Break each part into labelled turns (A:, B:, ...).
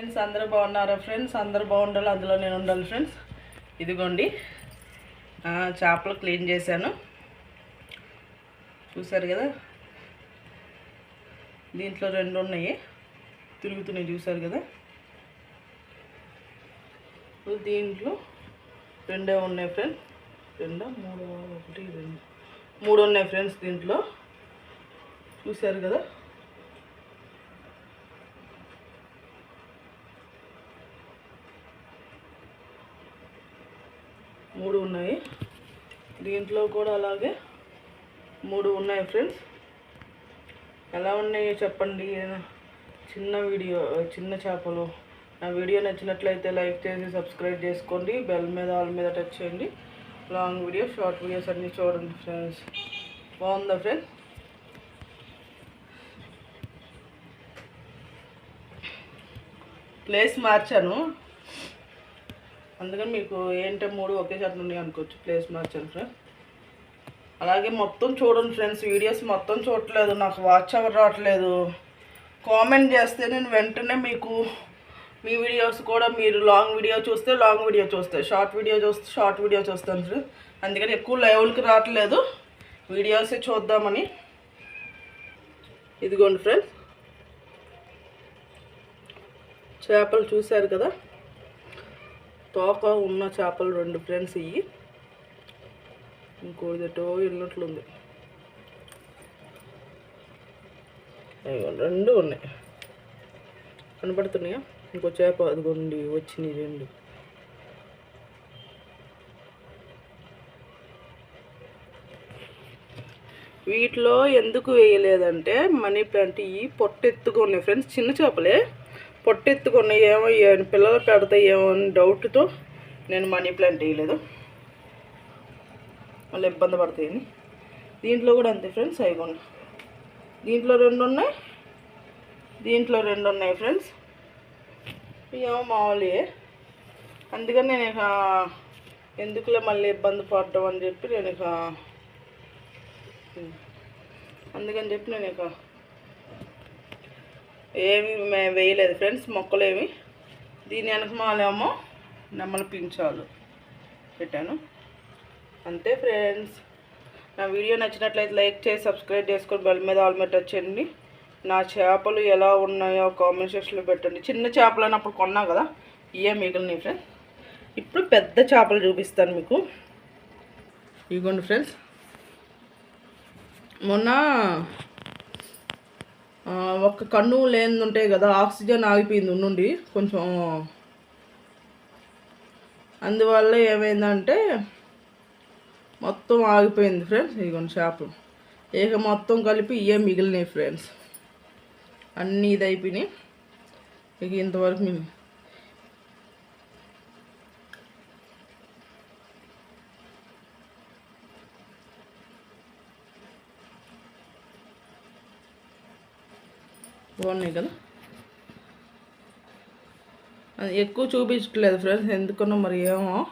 A: Friends అందరూ బాగున్నారా friends అందరూ బాగుండాలి అందులో నేను ఉండాలి ఫ్రెండ్స్ ఇదిగోండి. చేపలు క్లీన్ చేశాను. చూసారు కదా? దీంట్లో రెండు ఉన్నాయి. తిరుగుతున్నాయి చూసారు కదా? ఇప్పుడు దీంట్లో రెండే ఉన్నాయి ఫ్రెండ్స్ రెండో? మూడు? ఒకటి రెండు. మూడు ఉన్నాయి ఫ్రెండ్స్ దీంట్లో. చూసారు కదా? మూడు ఉన్నాయి. దీంట్లో కూడా అలాగే మూడు ఉన్నాయి ఫ్రెండ్స్. ఎలా ఉన్నాయో చెప్పండి. చిన్న వీడియో చిన్న చేపలు. నా వీడియో నచ్చినట్లయితే లైక్ చేసి సబ్స్క్రైబ్ చేసుకోండి. బెల్ మీద ఆల్ మీద టచ్ చేయండి. లాంగ్ వీడియో షార్ట్ వీడియోస్ అన్నీ చూడండి ఫ్రెండ్స్. బాగుందా ఫ్రెండ్స్ ప్లేస్ మార్చాను. అందుకని మీకు ఏంటో మూడు ఒకేసారి ఉన్నాయి అనుకోవచ్చు. ప్లేస్ మార్చాను ఫ్రెండ్స్ అలాగే మొత్తం చూడండి ఫ్రెండ్స్ వీడియోస్ మొత్తం చూడట్లేదు. నాకు వాచ్ అవర్ రావట్లేదు. కామెంట్ చేస్తే నేను వెంటనే మీకు మీ వీడియోస్ కూడా మీరు లాంగ్ వీడియో చూస్తే లాంగ్ వీడియో చూస్తే షార్ట్ వీడియో చూస్తే షార్ట్ వీడియో చూస్తాను ఫ్రెండ్స్ అందుకని ఎక్కువ లైవ్లకి రావట్లేదు. వీడియోసే చూద్దామని. ఇదిగోండి ఫ్రెండ్స్ చేపలు చూశారు కదా? తోక ఉన్న చేపలు రెండు ఫ్రెండ్స్ ఇవి ఇంకోటి ఎటో వెళ్ళినట్లుంది రెండు ఉన్నాయి. కనపడుతున్నాయా? ఇంకో చేప అదిగోండి వచ్చినాయి రెండు. వీటిలో ఎందుకు వేయలేదంటే మనీ ప్లాంట్ ఇవి పొట్టెత్తుగా ఉన్నాయి. ఫ్రెండ్స్ చిన్న చేపలే. పొట్టెత్తుకున్నాయి ఏమో ఏ- పిల్లలు పెడతాయేమో అని డౌట్తో నేను మనీ ప్లాంట్ వేయలేదు మళ్ళీ ఇబ్బంది పడతాయని దీంట్లో కూడా అంతే ఫ్రెండ్స్ అయిపోండి దీంట్లో రెండు ఉన్నాయి. దీంట్లో రెండు ఉన్నాయి ఫ్రెండ్స్. ఏమో మామూలుయే అందుకని నేను ఇక ఎందుకులే మళ్ళీ ఇబ్బంది పడ్డం అని చెప్పి నేను ఇక అందుకని చెప్పి నేను ఇక ఏమి వేయలేదు ఫ్రెండ్స్ మొక్కలు ఏమి? దీని వెనకమాలేమో నెమ్మల పించాలు పెట్టాను. అంతే ఫ్రెండ్స్. నా వీడియో నచ్చినట్లయితే లైక్ చేసి సబ్స్క్రైబ్ చేసుకొని బెల్ మీద ఆల్ మీద టచ్ చేయండి. నా చేపలు ఎలా ఉన్నాయో కామెంట్ సెక్షన్లో పెట్టండి. చిన్న చేపలు అన్నప్పుడు కొన్నా కదా ఇవే మిగిలినవి ఫ్రెండ్స్. ఇప్పుడు పెద్ద చేపలు చూపిస్తాను మీకు. ఇదిగోండి ఫ్రెండ్స్. మొన్న ఒక్క కన్ను లేనిది కదా ఆక్సిజన్ ఆగిపోయింది ఉండుండి కొంచెం. అందువల్ల ఏమైందంటే మొత్తం ఆగిపోయింది ఫ్రెండ్స్ ఇదిగోండి చేపలు ఇక మొత్తం కలిపి ఇవే మిగిలినాయి ఫ్రెండ్స్. అన్నీ ఇది అయిపోయినాయి ఇక ఇంతవరకు మిగిలి బాగున్నాయి కదా. అది ఎక్కువ చూపించట్లేదు ఫ్రెండ్స్ ఎందుకన్నా మరి ఏమో.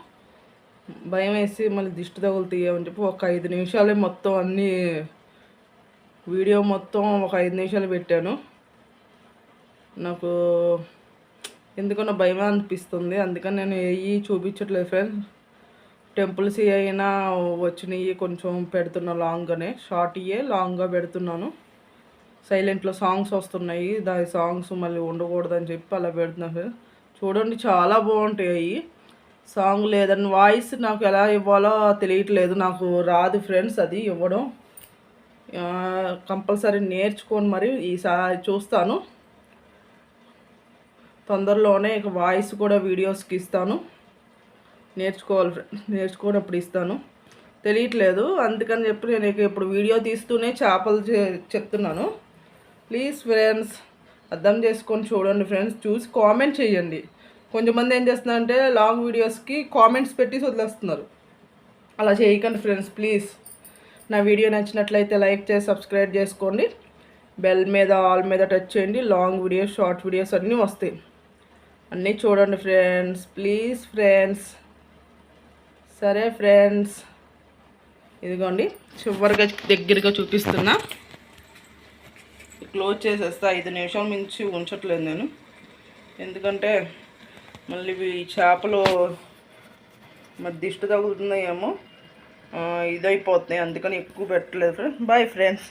A: భయం వేసి మళ్ళీ దిష్టి తగులుతాయేమని చెప్పి ఒక ఐదు నిమిషాలే మొత్తం అన్నీ వీడియో మొత్తం ఒక ఐదు నిమిషాలు పెట్టాను. నాకు ఎందుకన్నా భయం అనిపిస్తుంది అందుకని నేను ఏవి చూపించట్లేదు ఫ్రెండ్స్. టెంపుల్స్ అయినా వచ్చినవి కొంచెం పెడుతున్నా లాంగ్గానే షార్ట్ ఇయే లాంగ్గా పెడుతున్నాను. సైలెంట్లో సాంగ్స్ వస్తున్నాయి. దాని సాంగ్స్ మళ్ళీ ఉండకూడదని చెప్పి అలా పెడుతున్నారు. చూడండి చాలా బాగుంటాయి. అవి సాంగ్ లేదని వాయిస్ నాకు ఎలా ఇవ్వాలో తెలియట్లేదు. నాకు రాదు ఫ్రెండ్స్ అది ఇవ్వడం. కంపల్సరీ నేర్చుకొని మరి ఈసారి చూస్తాను. తొందరలోనే ఇక వాయిస్ కూడా వీడియోస్కి ఇస్తాను. నేర్చుకోవాలి ఫ్రెండ్స్ నేర్చుకున్నప్పుడు ఇస్తాను. తెలియట్లేదు. అందుకని చెప్పి నేను ఇక ఇప్పుడు వీడియో తీస్తూనే చేపలు చెప్తున్నాను. ప్లీజ్ ఫ్రెండ్స్ అర్థం చేసుకొని చూడండి ఫ్రెండ్స్ చూసి కామెంట్ చేయండి. కొంతమంది ఏం చేస్తున్నారంటే లాంగ్ వీడియోస్కి కామెంట్స్ పెట్టి వదిలేస్తున్నారు. అలా చేయకండి ఫ్రెండ్స్ ప్లీజ్. నా వీడియో నచ్చినట్లయితే లైక్ చేసి సబ్స్క్రైబ్ చేసుకోండి. బెల్ మీద ఆల్ మీద టచ్ చేయండి. లాంగ్ వీడియోస్ షార్ట్ వీడియోస్ అన్నీ వస్తాయి. అన్నీ చూడండి ఫ్రెండ్స్ ప్లీజ్ ఫ్రెండ్స్. సరే ఫ్రెండ్స్. ఇదిగోండి చివరిగా దగ్గరగా చూపిస్తున్నా. క్లోజ్ చేసేస్తా ఐదు నిమిషాల మించి ఉంచట్లేదు నేను. ఎందుకంటే మళ్ళీ ఇవి చేపలు మరి దిష్టి తగులుతున్నాయేమో ఇదైపోతున్నాయి అందుకని ఎక్కువ పెట్టలేదు ఫ్రెండ్స్ బాయ్ ఫ్రెండ్స్